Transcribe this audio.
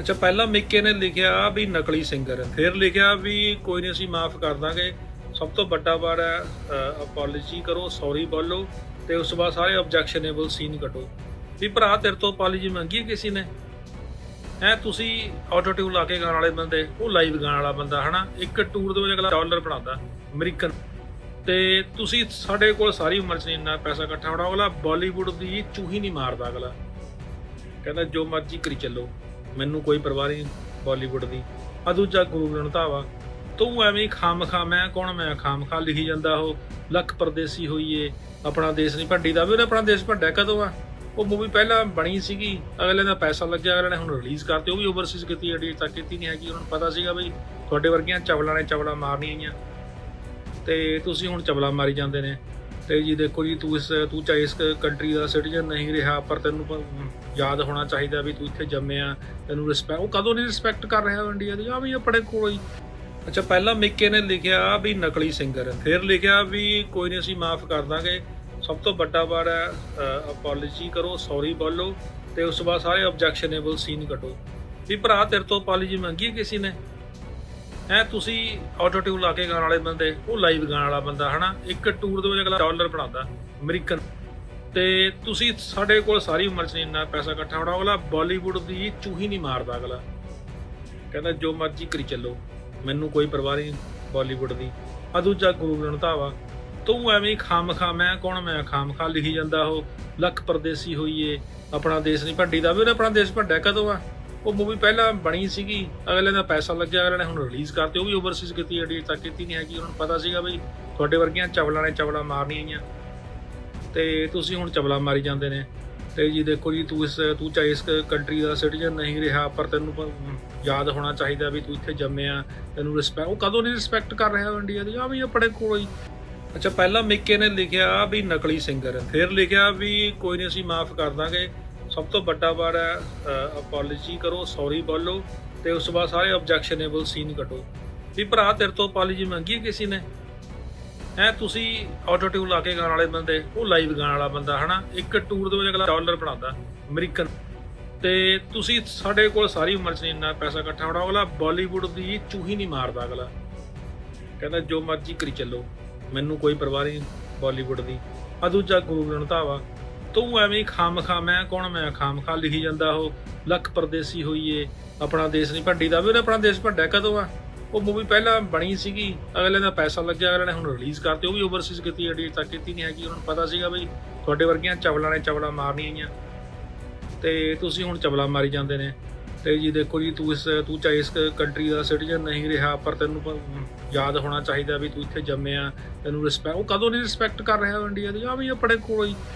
ਅੱਛਾ, ਪਹਿਲਾਂ ਮਿੱਕੇ ਨੇ ਲਿਖਿਆ ਵੀ ਨਕਲੀ ਸਿੰਗਰ ਫਿਰ ਲਿਖਿਆ ਵੀ ਕੋਈ ਨਹੀਂ, ਅਸੀਂ ਮਾਫ ਕਰ ਦਾਂਗੇ। ਸਭ ਤੋਂ ਵੱਡਾ ਵਾਰ ਹੈ ਅਪੋਲੋਜੀ ਕਰੋ ਸੌਰੀ ਬੋਲੋ, ਤੇ ਉਸ ਤੋਂ ਬਾਅਦ ਸਾਰੇ ਆਬਜੈਕਸ਼ਨੇਬਲ ਸੀਨ ਕੱਟੋ ਵੀ ਭਰਾ, ਤੇਰੇ ਤੋਂ ਅਪੋਲੋਜੀ ਮੰਗੀ ਕਿਸੇ ਨੇ? ਹੈ, ਤੁਸੀਂ ਆਟੋ ਟਿਊਨ ਲਾ ਕੇ ਗਾਣ ਵਾਲੇ ਬੰਦੇ, ਉਹ ਲਾਈਵ ਗਾਣ ਵਾਲਾ ਬੰਦਾ, ਹਨਾ? ਇੱਕ ਟੂਰ ਦੇ ਵਿੱਚ ਅਗਲਾ ਡਾਲਰ ਬਣਾਉਂਦਾ, ਅਮਰੀਕਨ। ਤੇ ਤੁਸੀਂ ਸਾਡੇ ਕੋਲ ਸਾਰੀ ਉਮਰ 'ਚ ਇੰਨਾ ਪੈਸਾ ਇਕੱਠਾ ਹੋਣਾ, ਅਗਲਾ ਬਾਲੀਵੁੱਡ ਦੀ ਚੂਹੀ ਨਹੀਂ ਮਾਰਦਾ ਅਗਲਾ। ਕਹਿੰਦਾ, ਜੋ ਮਰਜ਼ੀ ਕਰੀ ਚੱਲੋ। ਮੈਨੂੰ ਕੋਈ ਪਰਵਾਹ ਨਹੀਂ ਬਾਲੀਵੁੱਡ ਦੀ। ਆ ਦੂਜਾ ਗੁਰੂ ਧਾਵਾ ਤੂੰ ਐਵੇਂ ਹੀ ਖਾਮ ਖਾ, ਮੈਂ ਕੌਣ ਮੈਂ ਖਾਮ ਖਾ ਲਿਖੀ ਜਾਂਦਾ ਉਹ। ਲੱਖ ਪਰਦੇਸੀ ਹੋਈਏ। ਆਪਣਾ ਦੇਸ਼ ਨਹੀਂ ਭੰਡੀ ਦਾ। ਵੀ ਉਹਨੇ ਆਪਣਾ ਦੇਸ਼ ਭੰਡਿਆ ਕਦੋਂ ਆ? ਉਹ ਮੂਵੀ ਪਹਿਲਾਂ ਬਣੀ ਸੀਗੀ। ਅਗਲੇ ਦਾ ਪੈਸਾ ਲੱਗਿਆ, ਅਗਲੇ ਨੇ ਹੁਣ ਰਿਲੀਜ਼ ਕਰਤੀ। ਉਹ ਵੀ ਓਵਰਸੀਜ਼ ਕੀਤੀ ਐਡੀ ਤੱਕ ਕੀਤੀ ਨਹੀਂ ਹੈਗੀ। ਉਹਨਾਂ ਨੂੰ ਪਤਾ ਸੀਗਾ ਬਈ ਤੁਹਾਡੇ ਵਰਗੀਆਂ ਚਵਲਾਂ ਨੇ ਚਵਲਾਂ ਮਾਰਨੀਆਂ ਆਈਆਂ। ਤੇ ਤੁਸੀਂ ਹੁਣ ਚਵਲਾ ਮਾਰੀ ਜਾਂਦੇ ਨੇ। ਤੇ ਜੀ ਦੇਖੋ ਜੀ, ਤੂੰ ਇਸ, ਤੂੰ ਚਾਹੇ ਇਸ ਕੰਟਰੀ ਦਾ ਸਿਟੀਜ਼ਨ ਨਹੀਂ ਰਿਹਾ, ਪਰ ਤੈਨੂੰ ਯਾਦ ਹੋਣਾ ਚਾਹੀਦਾ ਵੀ ਤੂੰ ਇੱਥੇ ਜੰਮਿਆ, ਤੈਨੂੰ ਰਿਸਪੈਕਟ ਉਹ ਕਦੋਂ ਨਹੀਂ ਰਿਸਪੈਕਟ ਕਰ ਰਿਹਾ ਇੰਡੀਆ ਦੀ? ਆ ਵੀ ਆਪਣੇ ਕੋਲ ਹੀ। ਅੱਛਾ, ਪਹਿਲਾਂ ਮਿੱਕੇ ਨੇ ਲਿਖਿਆ ਵੀ ਨਕਲੀ ਸਿੰਗਰ ਫਿਰ ਲਿਖਿਆ ਵੀ ਕੋਈ ਨਹੀਂ ਅਸੀਂ ਮਾਫ ਕਰ ਦਾਂਗੇ। ਸਭ ਤੋਂ ਵੱਡਾ ਵਾਰ ਹੈ ਅਪੋਲੋਜੀ ਕਰੋ ਸੌਰੀ ਬੋਲੋ ਤੇ ਉਸ ਤੋਂ ਬਾਅਦ ਸਾਰੇ ਆਬਜੈਕਸ਼ਨੇਬਲ ਸੀਨ ਕੱਟੋ ਵੀ ਭਰਾ, ਤੇਰੇ ਤੋਂ ਅਪੋਲੋਜੀ ਮੰਗੀ ਕਿਸੇ ਨੇ? ਹੈ ਤੁਸੀਂ ਆਟੋ ਟਿਊਨ ਲਾ ਕੇ ਗਾਣ ਵਾਲੇ ਬੰਦੇ, ਉਹ ਲਾਈਵ ਗਾਣ ਵਾਲਾ ਬੰਦਾ, ਹਨਾ? ਇੱਕ ਟੂਰ ਦੇ ਵਿੱਚ ਅਗਲਾ ਡਾਲਰ ਬਣਾਉਂਦਾ, ਅਮਰੀਕਨ। ਤੇ ਤੁਸੀਂ ਸਾਡੇ ਕੋਲ ਸਾਰੀ ਉਮਰ 'ਚ ਨਹੀਂ, ਇੰਨਾ ਪੈਸਾ ਇਕੱਠਾ ਹੋਣਾ, ਅਗਲਾ ਬਾਲੀਵੁੱਡ ਦੀ ਚੂਹੀ ਨਹੀਂ ਮਾਰਦਾ ਅਗਲਾ। ਕਹਿੰਦਾ, ਜੋ ਮਰਜ਼ੀ ਕਰੀ ਚੱਲੋ, ਮੈਨੂੰ ਕੋਈ ਪਰਵਾਹ ਨਹੀਂ ਬਾਲੀਵੁੱਡ ਦੀ। ਆ ਦੂਜਾ ਗੁਰੂ ਧਾਵਾ ਤੂੰ ਐਵੇਂ ਹੀ ਖਾਮ ਖਾ ਮੈਂ ਕੌਣ? ਮੈਂ ਖਾਮ ਖਾ ਲਿਖੀ ਜਾਂਦਾ ਉਹ, ਲੱਖ ਪਰਦੇਸੀ ਹੋਈਏ, ਆਪਣਾ ਦੇਸ਼ ਨਹੀਂ ਭੰਡੀ ਦਾ ਵੀ ਉਹਨੇ ਆਪਣਾ ਦੇਸ਼ ਭੰਡਿਆ ਕਦੋਂ ਆ? ਉਹ ਮੂਵੀ ਪਹਿਲਾਂ ਬਣੀ ਸੀਗੀ, ਅਗਲੇ ਦਾ ਪੈਸਾ ਲੱਗਿਆ, ਅਗਲੇ ਨੇ ਹੁਣ ਰਿਲੀਜ਼ ਕਰਤੀ, ਉਹ ਵੀ ਓਵਰਸੀਜ਼ ਕੀਤੀ ਐਡੀ ਤੱਕ ਕੀਤੀ ਨਹੀਂ ਹੈਗੀ ਉਹਨਾਂ ਨੂੰ ਪਤਾ ਸੀਗਾ ਬਈ ਤੁਹਾਡੇ ਵਰਗੀਆਂ ਚਵਲਾਂ ਨੇ ਚਵਲਾਂ ਮਾਰਨੀਆਂ ਆਈਆਂ ਤੇ ਤੁਸੀਂ ਹੁਣ ਚਵਲਾ ਮਾਰੀ ਜਾਂਦੇ ਨੇ। ਤੇ ਜੀ ਦੇਖੋ ਜੀ, ਤੂੰ ਇਸ, ਤੂੰ ਚਾਹੇ ਇਸ ਕੰਟਰੀ ਦਾ ਸਿਟੀਜ਼ਨ ਨਹੀਂ ਰਿਹਾ, ਪਰ ਤੈਨੂੰ ਯਾਦ ਹੋਣਾ ਚਾਹੀਦਾ ਵੀ ਤੂੰ ਇੱਥੇ ਜੰਮਿਆ, ਤੈਨੂੰ ਰਿਸਪੈਕਟ ਉਹ ਕਦੋਂ ਨਹੀਂ ਰਿਸਪੈਕਟ ਕਰ ਰਿਹਾ ਇੰਡੀਆ ਦੀ? ਆ ਵੀ ਆਪਣੇ ਕੋਲ ਹੀ। ਅੱਛਾ, ਪਹਿਲਾਂ ਮਿੱਕੇ ਨੇ ਲਿਖਿਆ ਵੀ ਨਕਲੀ ਸਿੰਗਰ ਫਿਰ ਲਿਖਿਆ ਵੀ ਕੋਈ ਨਹੀਂ ਅਸੀਂ ਮਾਫ ਕਰ ਦਾਂਗੇ। ਸਭ ਤੋਂ ਵੱਡਾ ਵਾਰ ਹੈ ਅਪੋਲੋਜੀ ਕਰੋ ਸੌਰੀ ਬੋਲੋ, ਤੇ ਉਸ ਤੋਂ ਬਾਅਦ ਸਾਰੇ ਆਬਜੈਕਸ਼ਨੇਬਲ ਸੀਨ ਕੱਢੋ। ਵੀ ਭਰਾ, ਤੇਰੇ ਤੋਂ ਅਪੋਲੋਜੀ ਮੰਗੀ ਕਿਸੇ ਨੇ? ਹੈ, ਤੁਸੀਂ ਆਟੋ ਟਿਊਨ ਲਾ ਕੇ ਗਾਣ ਵਾਲੇ ਬੰਦੇ, ਉਹ ਲਾਈਵ ਗਾਣ ਵਾਲਾ ਬੰਦਾ, ਹਨਾ? ਇੱਕ ਟੂਰ ਦੇ ਵਿੱਚ ਅਗਲਾ ਡਾਲਰ ਬਣਾਉਂਦਾ, ਅਮਰੀਕਨ। ਤੇ ਤੁਸੀਂ ਸਾਡੇ ਕੋਲ ਸਾਰੀ ਉਮਰ 'ਚ ਇੰਨਾ ਪੈਸਾ ਇਕੱਠਾ ਹੋਣਾ, ਅਗਲਾ ਬਾਲੀਵੁੱਡ ਦੀ ਚੂਹੀ ਨਹੀਂ ਮਾਰਦਾ ਅਗਲਾ। ਕਹਿੰਦਾ, ਜੋ ਮਰਜ਼ੀ ਕਰੀ ਚੱਲੋ, ਮੈਨੂੰ ਕੋਈ ਪਰਵਾਹ ਨਹੀਂ ਬਾਲੀਵੁੱਡ ਦੀ। ਆ ਦੂਜਾ ਗੁਰੂ ਰਣਧਾਵਾ ਤੂੰ ਐਵੇਂ ਹੀ ਖਾਮ ਖਾ ਮੈਂ ਕੌਣ ਮੈਂ ਖਾਮ ਖਾ ਲਿਖੀ ਜਾਂਦਾ ਉਹ। ਲੱਖ ਪਰਦੇਸੀ ਹੋਈਏ ਆਪਣਾ ਦੇਸ਼ ਨਹੀਂ ਭੰਡੀ ਦਾ। ਵੀ ਉਹਨੇ ਆਪਣਾ ਦੇਸ਼ ਭੰਡਿਆ ਕਦੋਂ ਆ? ਉਹ ਮੂਵੀ ਪਹਿਲਾਂ ਬਣੀ ਸੀਗੀ, ਅਗਲੇ ਦਾ ਪੈਸਾ ਲੱਗਿਆ, ਅਗਲੇ ਨੇ ਹੁਣ ਰਿਲੀਜ਼ ਕਰਤੀ। ਉਹ ਵੀ ਓਵਰਸੀਜ਼ ਕੀਤੀ ਐਡੀ ਤੱਕ ਕੀਤੀ ਨਹੀਂ ਹੈਗੀ, ਉਹਨਾਂ ਨੂੰ ਪਤਾ ਸੀਗਾ ਬਈ ਤੁਹਾਡੇ ਵਰਗੀਆਂ ਚਵਲਾਂ ਨੇ ਚਵਲਾਂ ਮਾਰਨੀਆਂ ਆਈਆਂ ਤੇ ਤੁਸੀਂ ਹੁਣ ਚਵਲਾ ਮਾਰੀ ਜਾਂਦੇ ਨੇ। ਤੇ ਜੀ ਦੇਖੋ ਜੀ, ਤੂੰ ਇਸ, ਤੂੰ ਚਾਹੇ ਇਸ ਕੰਟਰੀ ਦਾ ਸਿਟੀਜ਼ਨ ਨਹੀਂ ਰਿਹਾ, ਪਰ ਤੈਨੂੰ ਯਾਦ ਹੋਣਾ ਚਾਹੀਦਾ ਵੀ ਤੂੰ ਇੱਥੇ ਜੰਮਿਆ, ਤੈਨੂੰ ਰਿਸਪੈਕਟ ਉਹ ਕਦੋਂ ਨਹੀਂ ਰਿਸਪੈਕਟ ਕਰ ਰਿਹਾ ਇੰਡੀਆ ਦੀ? ਆ ਵੀ ਆਪਣੇ ਕੋਲ ਹੀ।